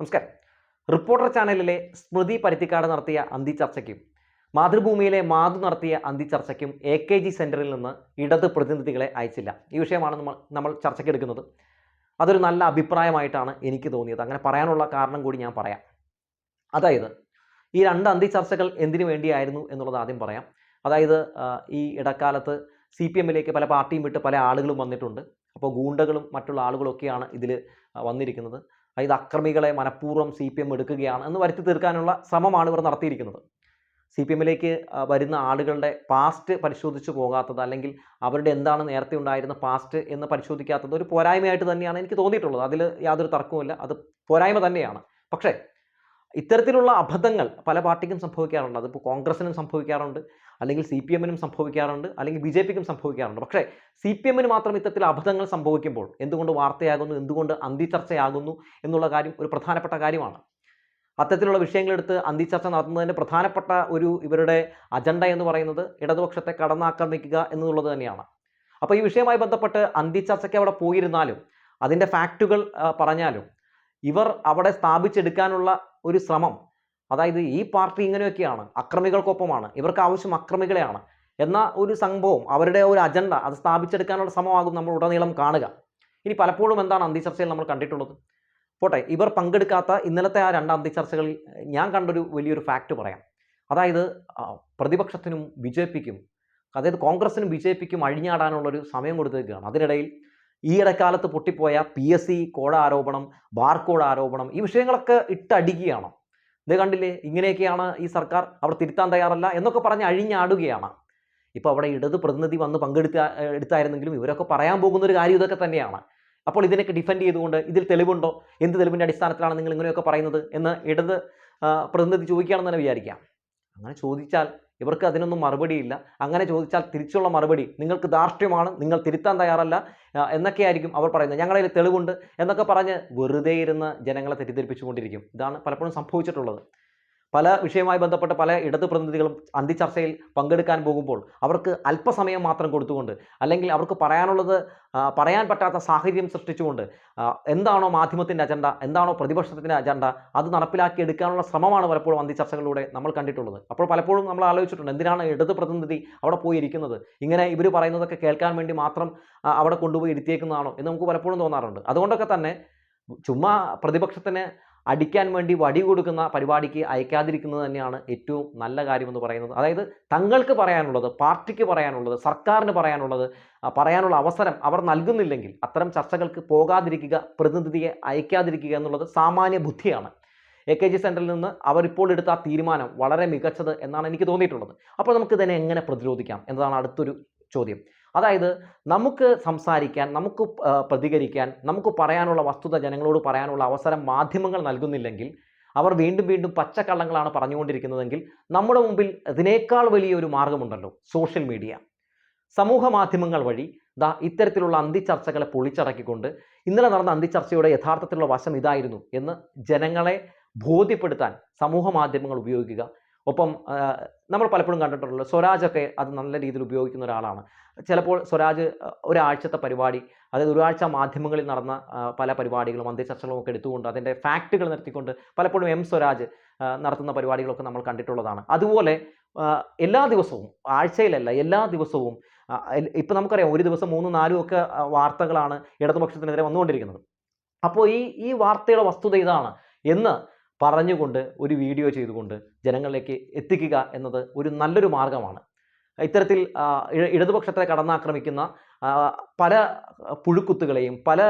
നമസ്കാരം. റിപ്പോർട്ടർ ചാനലിലെ സ്മൃതി പരുത്തിക്കാട് നടത്തിയ അന്തി ചർച്ചയ്ക്കും മാതൃഭൂമിയിലെ മാധു നടത്തിയ അന്തി ചർച്ചയ്ക്കും എ കെ ജി സെന്ററിൽ നിന്ന് ഇടത് പ്രതിനിധികളെ അയച്ചില്ല. ഈ വിഷയമാണ് നമ്മൾ നമ്മൾ ചർച്ചയ്ക്കെടുക്കുന്നത് അതൊരു നല്ല അഭിപ്രായമായിട്ടാണ് എനിക്ക് തോന്നിയത്. അങ്ങനെ പറയാനുള്ള കാരണം കൂടി ഞാൻ പറയാം. അതായത് ഈ രണ്ട് അന്തി ചർച്ചകൾ എന്തിനു വേണ്ടിയായിരുന്നു എന്നുള്ളത് ആദ്യം പറയാം. അതായത് ഈ ഇടക്കാലത്ത് സി പി എമ്മിലേക്ക് പല പാർട്ടിയും വിട്ട് പല ആളുകളും വന്നിട്ടുണ്ട്. അപ്പോൾ ഗൂണ്ടകളും മറ്റുള്ള ആളുകളൊക്കെയാണ് ഇതിൽ വന്നിരിക്കുന്നത്. അതായത് അക്രമികളെ മനഃപൂർവം സി പി എം എടുക്കുകയാണ് എന്ന് വരുത്തി തീർക്കാനുള്ള ശ്രമമാണ് ഇവർ നടത്തിയിരിക്കുന്നത്. സി പി എമ്മിലേക്ക് വരുന്ന ആളുകളുടെ പാസ്റ്റ് പരിശോധിച്ച് പോകാത്തത് അല്ലെങ്കിൽ അവരുടെ എന്താണ് നേരത്തെ ഉണ്ടായിരുന്ന പാസ്റ്റ് എന്ന് പരിശോധിക്കാത്തത് ഒരു പോരായ്മയായിട്ട് തന്നെയാണ് എനിക്ക് തോന്നിയിട്ടുള്ളത്. അതിൽ യാതൊരു തർക്കവുമില്ല. അത് പോരായ്മ തന്നെയാണ്. പക്ഷേ ഇത്തരത്തിലുള്ള അബദ്ധങ്ങൾ പല പാർട്ടിക്കും സംഭവിക്കാറുണ്ട്. അതിപ്പോൾ കോൺഗ്രസിനും സംഭവിക്കാറുണ്ട് അല്ലെങ്കിൽ സി പി എമ്മിനും സംഭവിക്കാറുണ്ട് അല്ലെങ്കിൽ ബി ജെ പിക്കും സംഭവിക്കാറുണ്ട്. പക്ഷേ സി പി എമ്മിന് മാത്രം ഇത്തരത്തിൽ അബദ്ധങ്ങൾ സംഭവിക്കുമ്പോൾ എന്തുകൊണ്ട് വാർത്തയാകുന്നു എന്തുകൊണ്ട് അന്തിച്ചർച്ചയാകുന്നു എന്നുള്ള കാര്യം ഒരു പ്രധാനപ്പെട്ട കാര്യമാണ്. അത്തരത്തിലുള്ള വിഷയങ്ങളെടുത്ത് അന്തിച്ചർച്ച നടത്തുന്നതിന്റെ പ്രധാനപ്പെട്ട ഒരു ഇവരുടെ അജണ്ട എന്ന് പറയുന്നത് ഇടതുപക്ഷത്തെ കടന്നാക്രമിക്കുക എന്നുള്ളത് തന്നെയാണ്. അപ്പോൾ ഈ വിഷയവുമായി ബന്ധപ്പെട്ട് അന്തിച്ചർച്ചയ്ക്ക് അവിടെ പോയിരുന്നാലും അതിന്റെ ഫാക്റ്റുകൾ പറഞ്ഞാലും ഇവർ അവിടെ സ്ഥാപിച്ചെടുക്കാനുള്ള ഒരു ശ്രമം. അതായത് ഈ പാർട്ടി ഇങ്ങനെയൊക്കെയാണ് അക്രമികൾക്കൊപ്പമാണ് ഇവർക്ക് ആവശ്യം അക്രമികളെയാണ് എന്ന ഒരു സംഭവം അവരുടെ ഒരു അജണ്ട അത് സ്ഥാപിച്ചെടുക്കാനുള്ള ശ്രമമാകും നമ്മൾ ഉടനീളം കാണുക. ഇനി പലപ്പോഴും എന്താണ് അന്തിച്ചർച്ചയിൽ നമ്മൾ കണ്ടിട്ടുള്ളത്? പോട്ടെ ഇവർ പങ്കെടുക്കാത്ത ഇന്നലത്തെ ആ രണ്ട് അന്തിച്ചർച്ചകളിൽ ഞാൻ കണ്ടൊരു വലിയൊരു ഫാക്റ്റ് പറയാം. അതായത് പ്രതിപക്ഷത്തിനും ബി അതായത് കോൺഗ്രസിനും ബി ജെ പിക്കും അഴിഞ്ഞാടാനുള്ളൊരു സമയം കൊടുത്തേക്കുകയാണ് അതിനിടയിൽ ഈ ഇടക്കാലത്ത് പൊട്ടിപ്പോയ പി എസ് സി കോഴ ആരോപണം ബാർ കോഡ് ആരോപണം ഈ വിഷയങ്ങളൊക്കെ ഇട്ടടിക്കുകയാണ്. ഇത് കണ്ടില്ലേ? ഇങ്ങനെയൊക്കെയാണ് ഈ സർക്കാർ അവർ തിരുത്താൻ തയ്യാറല്ല എന്നൊക്കെ പറഞ്ഞ് അഴിഞ്ഞാടുകയാണ്. ഇപ്പോൾ അവിടെ ഇടത് പ്രതിനിധി വന്ന് പങ്കെടുത്ത എടുത്തായിരുന്നെങ്കിലും ഇവരൊക്കെ പറയാൻ പോകുന്ന ഒരു കാര്യം ഇതൊക്കെ തന്നെയാണ്. അപ്പോൾ ഇതിനൊക്കെ ഡിഫെൻഡ് ചെയ്തുകൊണ്ട് ഇതിൽ തെളിവുണ്ടോ? എന്ത് തെളിവിന്റെ അടിസ്ഥാനത്തിലാണ് നിങ്ങൾ ഇങ്ങനെയൊക്കെ പറയുന്നത് എന്ന് ഇടത് പ്രതിനിധി ചോദിക്കുകയാണെന്ന് തന്നെ വിചാരിക്കാം. അങ്ങനെ ചോദിച്ചാൽ ഇവർക്ക് അതിനൊന്നും മറുപടിയില്ല. അങ്ങനെ ചോദിച്ചാൽ തിരിച്ചുള്ള മറുപടി. നിങ്ങൾക്ക് ധാർഷ്ട്യമാണ് നിങ്ങൾ തിരുത്താൻ തയ്യാറല്ല എന്നൊക്കെയായിരിക്കും അവർ പറയുന്നത്. ഞങ്ങളുടെ തെളിവുണ്ട് എന്നൊക്കെ പറഞ്ഞ് വെറുതെ ഇരുന്ന് ജനങ്ങളെ തെറ്റിദ്ധരിപ്പിച്ചുകൊണ്ടിരിക്കും. ഇതാണ് പലപ്പോഴും സംഭവിച്ചിട്ടുള്ളത്. പല വിഷയവുമായി ബന്ധപ്പെട്ട പല ഇടത് പ്രതിനിധികളും അന്തിച്ചർച്ചയിൽ പങ്കെടുക്കാൻ പോകുമ്പോൾ അവർക്ക് അല്പസമയം മാത്രം കൊടുത്തുകൊണ്ട് അല്ലെങ്കിൽ അവർക്ക് പറയാനുള്ളത് പറയാൻ പറ്റാത്ത സാഹചര്യം സൃഷ്ടിച്ചുകൊണ്ട് എന്താണോ മാധ്യമത്തിന്റെ അജണ്ട എന്താണോ പ്രതിപക്ഷത്തിന്റെ അജണ്ട അത് നടപ്പിലാക്കി എടുക്കാനുള്ള ശ്രമമാണ് പലപ്പോഴും അന്തിച്ചർച്ചകളിലൂടെ നമ്മൾ കണ്ടിട്ടുള്ളത്. അപ്പോൾ പലപ്പോഴും നമ്മൾ ആലോചിച്ചിട്ടുണ്ട് എന്തിനാണ് ഇടത് പ്രതിനിധി അവിടെ പോയി ഇരിക്കുന്നത്? ഇങ്ങനെ ഇവർ പറയുന്നതൊക്കെ കേൾക്കാൻ വേണ്ടി മാത്രം അവിടെ കൊണ്ടുപോയി ഇരുത്തിയേക്കുന്നതാണോ എന്ന് നമുക്ക് പലപ്പോഴും തോന്നാറുണ്ട്. അതുകൊണ്ടൊക്കെ തന്നെ ചുമ്മാ പ്രതിപക്ഷത്തിന് അടിക്കാൻ വേണ്ടി വടി കൊടുക്കുന്ന പരിപാടിക്ക് അയക്കാതിരിക്കുന്നത് തന്നെയാണ് ഏറ്റവും നല്ല കാര്യമെന്ന് പറയുന്നത്. അതായത് തങ്ങൾക്ക് പറയാനുള്ളത് പാർട്ടിക്ക് പറയാനുള്ളത് സർക്കാരിന് പറയാനുള്ളത് പറയാനുള്ള അവസരം അവർ നൽകുന്നില്ലെങ്കിൽ അത്തരം ചർച്ചകൾക്ക് പോകാതിരിക്കുക പ്രതിനിധിയെ അയക്കാതിരിക്കുക എന്നുള്ളത് സാമാന്യ ബുദ്ധിയാണ്. എ കെ ജി സെന്ററിൽ നിന്ന് അവരിപ്പോൾ എടുത്ത ആ തീരുമാനം വളരെ മികച്ചത് എന്നാണ് എനിക്ക് തോന്നിയിട്ടുള്ളത്. അപ്പോൾ നമുക്ക് ഇതിനെ എങ്ങനെ പ്രതിരോധിക്കാം എന്നതാണ് അടുത്തൊരു ചോദ്യം. അതായത് നമുക്ക് സംസാരിക്കാൻ നമുക്ക് പ്രതികരിക്കാൻ നമുക്ക് പറയാനുള്ള വസ്തുത ജനങ്ങളോട് പറയാനുള്ള അവസരം മാധ്യമങ്ങൾ നൽകുന്നില്ലെങ്കിൽ അവർ വീണ്ടും വീണ്ടും പച്ചക്കള്ളങ്ങളാണ് പറഞ്ഞുകൊണ്ടിരിക്കുന്നതെങ്കിൽ നമ്മുടെ മുമ്പിൽ ഇതിനേക്കാൾ വലിയൊരു മാർഗമുണ്ടല്ലോ സോഷ്യൽ മീഡിയ. സമൂഹ മാധ്യമങ്ങൾ വഴി ദാ ഇത്തരത്തിലുള്ള അന്തിച്ചർച്ചകളെ പൊളിച്ചടക്കിക്കൊണ്ട് ഇന്നലെ നടന്ന അന്തിച്ചർച്ചയുടെ യഥാർത്ഥത്തിലുള്ള വശം ഇതായിരുന്നു എന്ന് ജനങ്ങളെ ബോധ്യപ്പെടുത്താൻ സമൂഹ മാധ്യമങ്ങൾ ഉപയോഗിക്കുക. ഒപ്പം നമ്മൾ പലപ്പോഴും കണ്ടിട്ടുള്ളത് സ്വരാജൊക്കെ അത് നല്ല രീതിയിൽ ഉപയോഗിക്കുന്ന ഒരാളാണ്. ചിലപ്പോൾ സ്വരാജ് ഒരാഴ്ചത്തെ പരിപാടി അതായത് ഒരാഴ്ച മാധ്യമങ്ങളിൽ നടന്ന പല പരിപാടികളും അന്ത്യചർച്ചകളും ഒക്കെ എടുത്തുകൊണ്ട് അതിന്റെ ഫാക്റ്റുകൾ നിർത്തിക്കൊണ്ട് പലപ്പോഴും എം സ്വരാജ് നടത്തുന്ന പരിപാടികളൊക്കെ നമ്മൾ കണ്ടിട്ടുള്ളതാണ്. അതുപോലെ എല്ലാ ദിവസവും ആഴ്ചയിലല്ല എല്ലാ ദിവസവും ഇപ്പം നമുക്കറിയാം ഒരു ദിവസം മൂന്നും നാലും ഒക്കെ വാർത്തകളാണ് ഇടതുപക്ഷത്തിനെതിരെ വന്നുകൊണ്ടിരിക്കുന്നത്. അപ്പോൾ ഈ ഈ വാർത്തയുടെ വസ്തുത ഇതാണ്. എന്ന് പറഞ്ഞുകൊണ്ട് ഒരു വീഡിയോ ചെയ്തുകൊണ്ട് ജനങ്ങളിലേക്ക് എത്തിക്കുക എന്നത് ഒരു നല്ലൊരു മാർഗമാണ്. ഇത്തരത്തിൽ ഇടതുപക്ഷത്തെ കടന്നാക്രമിക്കുന്ന പല പുഴുക്കുത്തുകളെയും പല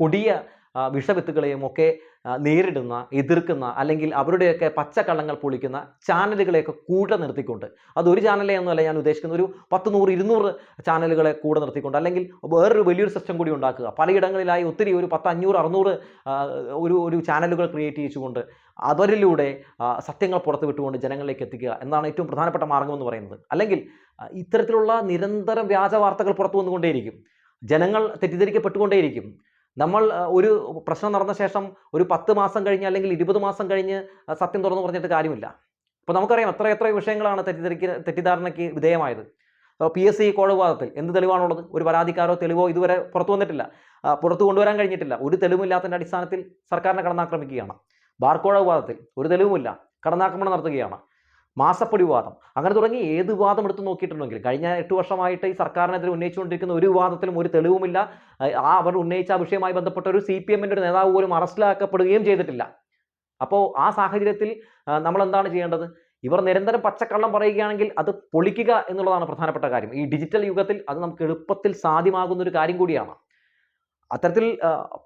കൊടിയ ആ, വിഷവിത്തുകളെയും ഒക്കെ നേരിടുന്ന എതിർക്കുന്ന അല്ലെങ്കിൽ അവരുടെയൊക്കെ പച്ചക്കള്ളങ്ങൾ പൊളിക്കുന്ന ചാനലുകളെയൊക്കെ കൂടെ നിർത്തിക്കൊണ്ട്. അത് ഒരു ചാനലേ ഒന്നുമല്ല ഞാൻ ഉദ്ദേശിക്കുന്ന ഒരു പത്ത് നൂറ് ഇരുന്നൂറ് ചാനലുകളെ കൂടെ നിർത്തിക്കൊണ്ട് അല്ലെങ്കിൽ വേറൊരു വലിയൊരു സിസ്റ്റം കൂടി ഉണ്ടാക്കുക. പലയിടങ്ങളിലായി ഒത്തിരി ഒരു പത്ത് അഞ്ഞൂറ് അറുന്നൂറ് ഒരു ഒരു ചാനലുകൾ ക്രിയേറ്റ് ചെയ്യിച്ചുകൊണ്ട് അവരിലൂടെ സത്യങ്ങൾ പുറത്തു വിട്ടുകൊണ്ട് ജനങ്ങളിലേക്ക് എത്തിക്കുക എന്നാണ് ഏറ്റവും പ്രധാനപ്പെട്ട മാർഗം എന്ന് പറയുന്നത്. അല്ലെങ്കിൽ ഇത്തരത്തിലുള്ള നിരന്തര വ്യാജ വാർത്തകൾ പുറത്തു വന്നുകൊണ്ടേയിരിക്കും. ജനങ്ങൾ തെറ്റിദ്ധരിക്കപ്പെട്ടുകൊണ്ടേയിരിക്കും. നമ്മൾ ഒരു പ്രശ്നം നടന്ന ശേഷം ഒരു പത്ത് മാസം കഴിഞ്ഞ് അല്ലെങ്കിൽ ഇരുപത് മാസം കഴിഞ്ഞ് സത്യം തുറന്നു പറഞ്ഞിട്ട് കാര്യമില്ല. അപ്പോൾ നമുക്കറിയാം എത്ര എത്ര വിഷയങ്ങളാണ് തെറ്റിദ്ധരിക്ക തെറ്റിദ്ധാരണയ്ക്ക് വിധേയമായത്. പി എസ് സി കോഴവാദത്തിൽ എന്ത് തെളിവാണുള്ളത്? ഒരു പരാതിക്കാരോ തെളിവോ ഇതുവരെ പുറത്തു വന്നിട്ടില്ല. പുറത്തു കൊണ്ടുവരാൻ കഴിഞ്ഞിട്ടില്ല. ഒരു തെളിവില്ലാത്തതിന്റെ അടിസ്ഥാനത്തിൽ സർക്കാരിനെ കടന്നാക്രമിക്കുകയാണ്. ബാർക്കോഴ വിവാദത്തിൽ ഒരു തെളിവുമില്ല. കടന്നാക്രമണം നടത്തുകയാണ്. മാസപ്പടി വാദം അങ്ങനെ തുടങ്ങി ഏത് വാദം എടുത്ത് നോക്കിയിട്ടുണ്ടെങ്കിൽ കഴിഞ്ഞ എട്ട് വർഷമായിട്ട് ഈ സർക്കാരിനെതിരെ ഉന്നയിച്ചുകൊണ്ടിരിക്കുന്ന ഒരു വാദത്തിലും ഒരു തെളിവുമില്ല. ആ അവർ ഉന്നയിച്ച ആ വിഷയവുമായി ബന്ധപ്പെട്ട ഒരു സി പി എമ്മിന്റെ ഒരു നേതാവ് പോലും അറസ്റ്റിലാക്കപ്പെടുകയും ചെയ്തിട്ടില്ല. അപ്പോൾ ആ സാഹചര്യത്തിൽ നമ്മൾ എന്താണ് ചെയ്യേണ്ടത്? ഇവർ നിരന്തരം പച്ചക്കള്ളം പറയുകയാണെങ്കിൽ അത് പൊളിക്കുക എന്നുള്ളതാണ് പ്രധാനപ്പെട്ട കാര്യം. ഈ ഡിജിറ്റൽ യുഗത്തിൽ അത് നമുക്ക് എളുപ്പത്തിൽ സാധ്യമാകുന്ന ഒരു കാര്യം കൂടിയാണ്. അത്തരത്തിൽ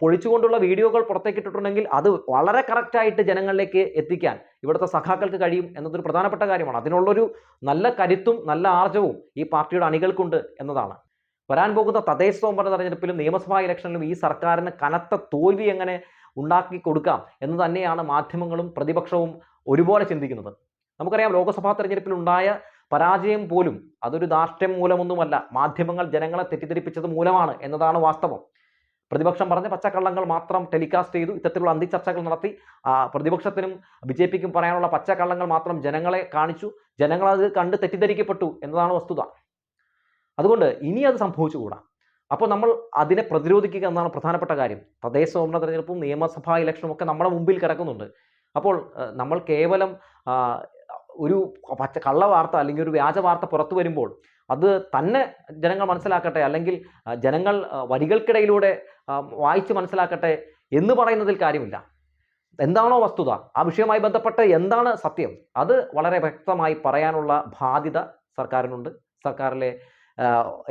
പൊളിച്ചുകൊണ്ടുള്ള വീഡിയോകൾ പുറത്തേക്കിട്ടിട്ടുണ്ടെങ്കിൽ അത് വളരെ കറക്റ്റായിട്ട് ജനങ്ങളിലേക്ക് എത്തിക്കാൻ ഇവിടുത്തെ സഖാക്കൾക്ക് കഴിയും എന്നതൊരു പ്രധാനപ്പെട്ട കാര്യമാണ്. അതിനുള്ളൊരു നല്ല കരുത്തും നല്ല ആർജവും ഈ പാർട്ടിയുടെ അണികൾക്കുണ്ട് എന്നതാണ്. വരാൻ പോകുന്ന തദ്ദേശ സ്വയംഭരണ തെരഞ്ഞെടുപ്പിലും നിയമസഭാ ഇലക്ഷനിലും ഈ സർക്കാരിന് കനത്ത തോൽവി എങ്ങനെ ഉണ്ടാക്കി കൊടുക്കാം എന്ന് തന്നെയാണ് മാധ്യമങ്ങളും പ്രതിപക്ഷവും ഒരുപോലെ ചിന്തിക്കുന്നത്. നമുക്കറിയാം ലോക്സഭാ തെരഞ്ഞെടുപ്പിൽ ഉണ്ടായ പരാജയം പോലും അതൊരു ധാർഷ്ട്യം മൂലമൊന്നുമല്ല. മാധ്യമങ്ങൾ ജനങ്ങളെ തെറ്റിദ്ധരിപ്പിച്ചത് മൂലമാണ് എന്നതാണ് വാസ്തവം. പ്രതിപക്ഷം പറഞ്ഞ പച്ചക്കള്ളങ്ങൾ മാത്രം ടെലികാസ്റ്റ് ചെയ്തു ഇത്തരത്തിലുള്ള അന്തിച്ചർച്ചകൾ നടത്തി. പ്രതിപക്ഷത്തിനും ബി ജെ പിക്കും പറയാനുള്ള പച്ചക്കള്ളങ്ങൾ മാത്രം ജനങ്ങളെ കാണിച്ചു. ജനങ്ങൾ അത് കണ്ട് തെറ്റിദ്ധരിക്കപ്പെട്ടു എന്നതാണ് വസ്തുത. അതുകൊണ്ട് ഇനി അത് സംഭവിച്ചുകൂടാ. അപ്പോൾ നമ്മൾ അതിനെ പ്രതിരോധിക്കുക എന്നാണ് പ്രധാനപ്പെട്ട കാര്യം. തദ്ദേശ സ്വയംഭരണ തെരഞ്ഞെടുപ്പും നിയമസഭാ ഇലക്ഷനും ഒക്കെ നമ്മുടെ മുമ്പിൽ കിടക്കുന്നുണ്ട്. അപ്പോൾ നമ്മൾ കേവലം ഒരു പച്ച കള്ള വാർത്ത അല്ലെങ്കിൽ ഒരു വ്യാജ വാർത്ത പുറത്തു വരുമ്പോൾ അത് തന്നെ ജനങ്ങൾ മനസ്സിലാക്കട്ടെ അല്ലെങ്കിൽ ജനങ്ങൾ വരികൾക്കിടയിലൂടെ വായിച്ച് മനസ്സിലാക്കട്ടെ എന്ന് പറയുന്നതിൽ കാര്യമില്ല. എന്താണോ വസ്തുത ആ വിഷയവുമായി ബന്ധപ്പെട്ട് എന്താണ് സത്യം അത് വളരെ വ്യക്തമായി പറയാനുള്ള ബാധ്യത സർക്കാരിനുണ്ട്. സർക്കാരിലെ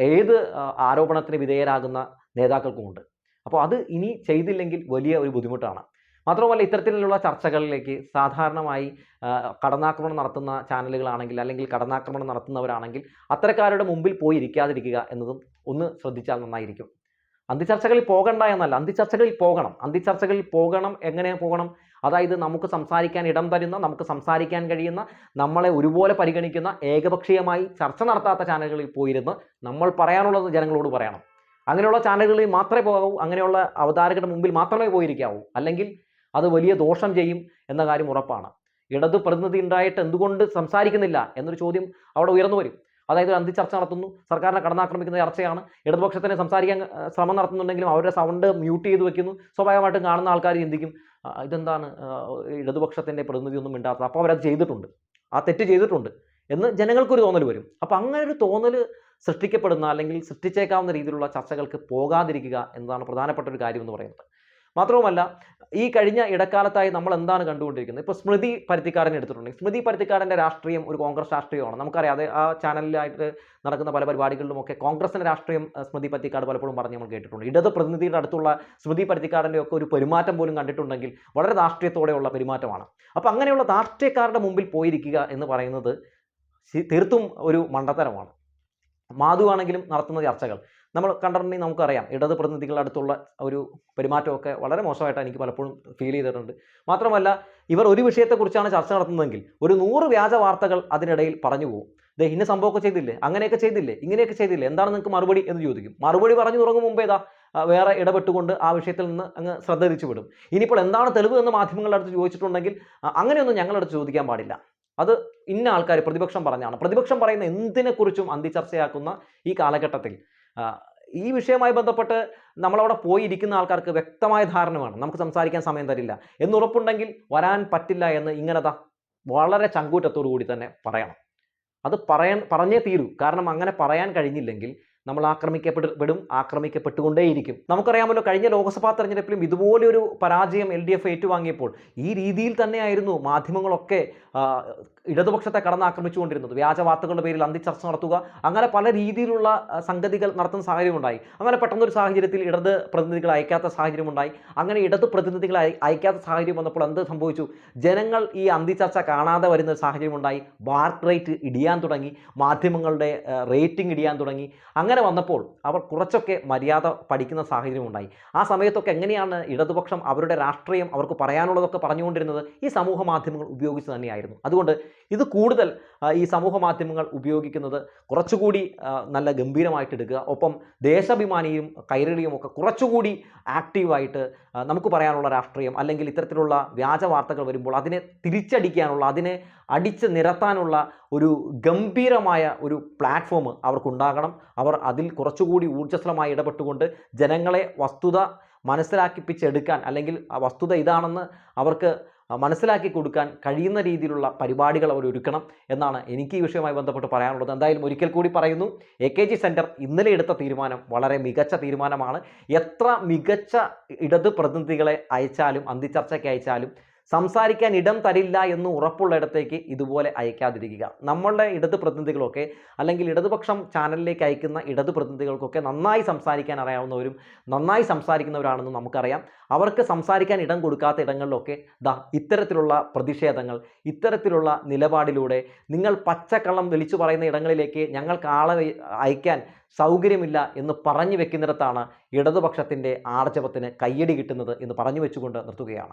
ഏത് ആരോപണത്തിന് വിധേയരാകുന്ന നേതാക്കൾക്കുമുണ്ട്. അപ്പോൾ അത് ഇനി ചെയ്തില്ലെങ്കിൽ വലിയ ഒരു ബുദ്ധിമുട്ടാണ്. മാത്രമല്ല ഇത്തരത്തിലുള്ള ചർച്ചകളിലേക്ക് സാധാരണമായി കടന്നാക്രമണം നടത്തുന്ന ചാനലുകളാണെങ്കിൽ അല്ലെങ്കിൽ കടന്നാക്രമണം നടത്തുന്നവരാണെങ്കിൽ അത്തരക്കാരുടെ മുമ്പിൽ പോയി ഇരിക്കാതിരിക്കുക എന്നതും ഒന്ന് ശ്രദ്ധിച്ചാൽ നന്നായിരിക്കും. അന്തിച്ചർച്ചകളിൽ പോകണ്ട എന്നല്ല അന്തിച്ചർച്ചകളിൽ പോകണം. അന്തിച്ചർച്ചകളിൽ പോകണം എങ്ങനെ പോകണം? അതായത് നമുക്ക് സംസാരിക്കാൻ ഇടം തരുന്ന നമുക്ക് സംസാരിക്കാൻ കഴിയുന്ന നമ്മളെ ഒരുപോലെ പരിഗണിക്കുന്ന ഏകപക്ഷീയമായി ചർച്ച നടത്താത്ത ചാനലുകളിൽ പോയിരുന്ന് നമ്മൾ പറയാനുള്ളത് ജനങ്ങളോട് പറയണം. അങ്ങനെയുള്ള ചാനലുകളിൽ മാത്രമേ പോകാവൂ അങ്ങനെയുള്ള അവതാരകരുടെ മുമ്പിൽ മാത്രമേ പോയിരിക്കാവൂ. അല്ലെങ്കിൽ അത് വലിയ ദോഷം ചെയ്യും എന്ന കാര്യം ഉറപ്പാണ്. ഇടത് പ്രതിനിധി ഉണ്ടായിട്ട് എന്തുകൊണ്ട് സംസാരിക്കുന്നില്ല എന്നൊരു ചോദ്യം അവിടെ ഉയർന്നു വരും. അതായത് ഒരു അന്തിച്ചർച്ച നടത്തുന്നു സർക്കാരിനെ കടന്നാക്രമിക്കുന്ന ചർച്ചയാണ് ഇടതുപക്ഷത്തിന് സംസാരിക്കാൻ ശ്രമം നടത്തുന്നുണ്ടെങ്കിലും അവരുടെ സൗണ്ട് മ്യൂട്ട് ചെയ്ത് വെക്കുന്നു. സ്വാഭാവികമായിട്ടും കാണുന്ന ആൾക്കാർ ചിന്തിക്കും ഇതെന്താണ് ഇടതുപക്ഷത്തിന്റെ പ്രതിനിധിയൊന്നും മിണ്ടാത്തത്. അപ്പോൾ അവരത് ചെയ്തിട്ടുണ്ട്. ആ തെറ്റ് ചെയ്തിട്ടുണ്ട് എന്ന് ജനങ്ങൾക്കൊരു തോന്നൽ വരും. അപ്പോൾ അങ്ങനെ ഒരു തോന്നൽ സൃഷ്ടിക്കപ്പെടുന്ന അല്ലെങ്കിൽ സൃഷ്ടിച്ചേക്കാവുന്ന രീതിയിലുള്ള ചർച്ചകൾക്ക് പോകാതിരിക്കുക എന്നതാണ് പ്രധാനപ്പെട്ട ഒരു കാര്യം എന്ന് പറയുന്നത്. മാത്രവുമല്ല ഈ കഴിഞ്ഞ ഇടക്കാലത്തായി നമ്മൾ എന്താണ് കണ്ടുകൊണ്ടിരിക്കുന്നത്? ഇപ്പോൾ സ്മൃതി പരുത്തിക്കാടനെ എടുത്തിട്ടുണ്ടെങ്കിൽ സ്മൃതി പരുത്തിക്കാടന്റെ രാഷ്ട്രീയം ഒരു കോൺഗ്രസ് രാഷ്ട്രീയമാണ്. നമുക്കറിയാം അത് ആ ചാനലിലായിട്ട് നടക്കുന്ന പല പരിപാടികളിലുമൊക്കെ കോൺഗ്രസിന്റെ രാഷ്ട്രീയം സ്മൃതി പരുത്തിക്കാട് പലപ്പോഴും പറഞ്ഞ് നമ്മൾ കേട്ടിട്ടുണ്ട്. ഇടത് പ്രതിനിധിയുടെ അടുത്തുള്ള സ്മൃതി പരുത്തിക്കാടന്റെ ഒക്കെ ഒരു പെരുമാറ്റം പോലും കണ്ടിട്ടുണ്ടെങ്കിൽ വളരെ രാഷ്ട്രീയത്തോടെയുള്ള പെരുമാറ്റമാണ്. അപ്പോൾ അങ്ങനെയുള്ള രാഷ്ട്രീയക്കാരുടെ മുമ്പിൽ പോയിരിക്കുക എന്ന് പറയുന്നത് തീർത്തും ഒരു മണ്ടത്തരമാണ്. മാധു ആണെങ്കിലും നടത്തുന്ന ചർച്ചകൾ. നമ്മൾ കണ്ടിട്ടുണ്ടെങ്കിൽ നമുക്കറിയാം. ഇടത് പ്രതിനിധികളുടെ അടുത്തുള്ള ഒരു പെരുമാറ്റമൊക്കെ വളരെ മോശമായിട്ട് എനിക്ക് പലപ്പോഴും ഫീൽ ചെയ്തിട്ടുണ്ട്. മാത്രമല്ല ഇവർ ഒരു വിഷയത്തെക്കുറിച്ചാണ് ചർച്ച നടത്തുന്നതെങ്കിൽ ഒരു നൂറ് വ്യാജ വാർത്തകൾ അതിനിടയിൽ പറഞ്ഞു പോകും ദേ ഇന്ന സംഭവമൊക്കെ ചെയ്തില്ലേ? അങ്ങനെയൊക്കെ ചെയ്തില്ലേ? ഇങ്ങനെയൊക്കെ ചെയ്തില്ലേ? എന്താണ് നിങ്ങൾക്ക് മറുപടി എന്ന് ചോദിക്കും. മറുപടി പറഞ്ഞു തുടങ്ങും മുമ്പേ വേറെ ഇടപെട്ടുകൊണ്ട് ആ വിഷയത്തിൽ നിന്ന് അങ്ങ് ശ്രദ്ധ തിരിച്ചുവിടും ഇനിയിപ്പോൾ എന്താണ് തെളിവ് എന്ന് മാധ്യമങ്ങളുടെ അടുത്ത് ചോദിച്ചിട്ടുണ്ടെങ്കിൽ അങ്ങനെയൊന്നും ഞങ്ങളുടെ അടുത്ത് ചോദിക്കാൻ പാടില്ല. അത് ഇന്ന ആൾക്കാർ പ്രതിപക്ഷം പറഞ്ഞാണ്. പ്രതിപക്ഷം പറയുന്ന എന്തിനെക്കുറിച്ചും അന്തിചർച്ചയാക്കുന്ന ഈ കാലഘട്ടത്തിൽ ഈ വിഷയവുമായി ബന്ധപ്പെട്ട് നമ്മളവിടെ പോയിരിക്കുന്ന ആൾക്കാർക്ക് വ്യക്തമായ ധാരണ വേണം. നമുക്ക് സംസാരിക്കാൻ സമയം തരില്ല. എന്നുറപ്പുണ്ടെങ്കിൽ വരാൻ പറ്റില്ല എന്ന് ഇങ്ങനതാ വളരെ ചങ്കൂറ്റത്തോടു കൂടി തന്നെ പറയണം. അത് പറയാൻ പറഞ്ഞേ തീരൂ. കാരണം അങ്ങനെ പറയാൻ കഴിഞ്ഞില്ലെങ്കിൽ നമ്മൾ ആക്രമിക്കപ്പെടും ആക്രമിക്കപ്പെട്ടുകൊണ്ടേയിരിക്കും. നമുക്കറിയാമല്ലോ കഴിഞ്ഞ ലോക്സഭാ തെരഞ്ഞെടുപ്പിലും ഇതുപോലൊരു പരാജയം എൽ ഡി എഫ് ഏറ്റുവാങ്ങിയപ്പോൾ ഈ രീതിയിൽ തന്നെയായിരുന്നു മാധ്യമങ്ങളൊക്കെ ഇടതുപക്ഷത്തെ കടന്നാക്രമിച്ചുകൊണ്ടിരുന്നത്. വ്യാജ വാർത്തകളുടെ പേരിൽ അന്തിച്ചർച്ച നടത്തുക അങ്ങനെ പല രീതിയിലുള്ള സംഗതികൾ നടത്തുന്ന സാഹചര്യമുണ്ടായി. അങ്ങനെ പെട്ടെന്നൊരു സാഹചര്യത്തിൽ ഇടത് പ്രതിനിധികൾ അയക്കാത്ത സാഹചര്യമുണ്ടായി. അങ്ങനെ ഇടത് പ്രതിനിധികൾ അയ- അയക്കാത്ത സാഹചര്യം വന്നപ്പോൾ എന്ത് സംഭവിച്ചു? ജനങ്ങൾ ഈ അന്തിച്ചർച്ച കാണാതെ വരുന്ന സാഹചര്യം സാഹചര്യമുണ്ടായി. വാർക്ക് റേറ്റ് ഇടിയാൻ തുടങ്ങി. മാധ്യമങ്ങളുടെ റേറ്റിംഗ് ഇടിയാൻ തുടങ്ങി. അങ്ങനെ അങ്ങനെ വന്നപ്പോൾ അവർ കുറച്ചൊക്കെ മര്യാദ പഠിക്കുന്ന സാഹചര്യം ഉണ്ടായി. ആ സമയത്തൊക്കെ എങ്ങനെയാണ് ഇടതുപക്ഷം അവരുടെ രാഷ്ട്രീയം അവർക്ക് പറയാനുള്ളതൊക്കെ പറഞ്ഞുകൊണ്ടിരുന്നത് ഈ സമൂഹ മാധ്യമങ്ങൾ ഉപയോഗിച്ച് തന്നെയായിരുന്നു. അതുകൊണ്ട് ഇത് കൂടുതൽ ഈ സമൂഹ മാധ്യമങ്ങൾ ഉപയോഗിക്കുന്നത് കുറച്ചുകൂടി നല്ല ഗംഭീരമായിട്ട് എടുക്കുക. ഒപ്പം ദേശാഭിമാനിയും കൈരളിയും ഒക്കെ കുറച്ചുകൂടി ആക്റ്റീവായിട്ട് നമുക്ക് പറയാനുള്ള രാഷ്ട്രീയം അല്ലെങ്കിൽ ഇത്തരത്തിലുള്ള വ്യാജ വാർത്തകൾ വരുമ്പോൾ അതിനെ തിരിച്ചടിക്കാനുള്ള അതിനെ അടിച്ച് നിരത്താനുള്ള ഒരു ഗംഭീരമായ ഒരു പ്ലാറ്റ്ഫോം അവർക്കുണ്ടാകണം അവർ അതിൽ കുറച്ചുകൂടി ഊർജസ്വലമായി ഇടപെട്ടുകൊണ്ട് ജനങ്ങളെ വസ്തുത മനസ്സിലാക്കിപ്പിച്ചെടുക്കാൻ അല്ലെങ്കിൽ വസ്തുത ഇതാണെന്ന് അവർക്ക് മനസ്സിലാക്കി കൊടുക്കാൻ കഴിയുന്ന രീതിയിലുള്ള പരിപാടികൾ അവർ ഒരുക്കണം എന്നാണ് എനിക്ക് ഈ വിഷയവുമായി ബന്ധപ്പെട്ട് പറയാനുള്ളത്. എന്തായാലും ഒരിക്കൽ കൂടി പറയുന്നു എ കെ ജി സെന്റർ ഇന്നലെ എടുത്ത തീരുമാനം വളരെ മികച്ച തീരുമാനമാണ്. എത്ര മികച്ച ഇടത് പ്രതിനിധികളെ അയച്ചാലും അന്തിച്ചർച്ചയ്ക്ക് അയച്ചാലും സംസാരിക്കാൻ ഇടം തരില്ല എന്ന് ഉറപ്പുള്ളിടത്തേക്ക് ഇതുപോലെ അയക്കാതിരിക്കുക. നമ്മളുടെ ഇടത് പ്രതിനിധികളൊക്കെ അല്ലെങ്കിൽ ഇടതുപക്ഷം ചാനലിലേക്ക് അയക്കുന്ന ഇടത് പ്രതിനിധികൾക്കൊക്കെ നന്നായി സംസാരിക്കാൻ അറിയാവുന്നവരും നന്നായി സംസാരിക്കുന്നവരാണെന്ന് നമുക്കറിയാം. അവർക്ക് സംസാരിക്കാൻ ഇടം കൊടുക്കാത്ത ഇടങ്ങളിലൊക്കെ ദാ ഇത്തരത്തിലുള്ള പ്രതിഷേധങ്ങൾ ഇത്തരത്തിലുള്ള നിലപാടിലൂടെ നിങ്ങൾ പച്ചക്കള്ളം വിളിച്ചു പറയുന്ന ഇടങ്ങളിലേക്ക് ഞങ്ങൾക്ക് ആളെ അയക്കാൻ സൗകര്യമില്ല എന്ന് പറഞ്ഞു വെക്കുന്നിടത്താണ് ഇടതുപക്ഷത്തിന്റെ ആർജവത്തിന് കയ്യടി കിട്ടുന്നത് എന്ന് പറഞ്ഞു വെച്ചുകൊണ്ട് നിർത്തുകയാണ്.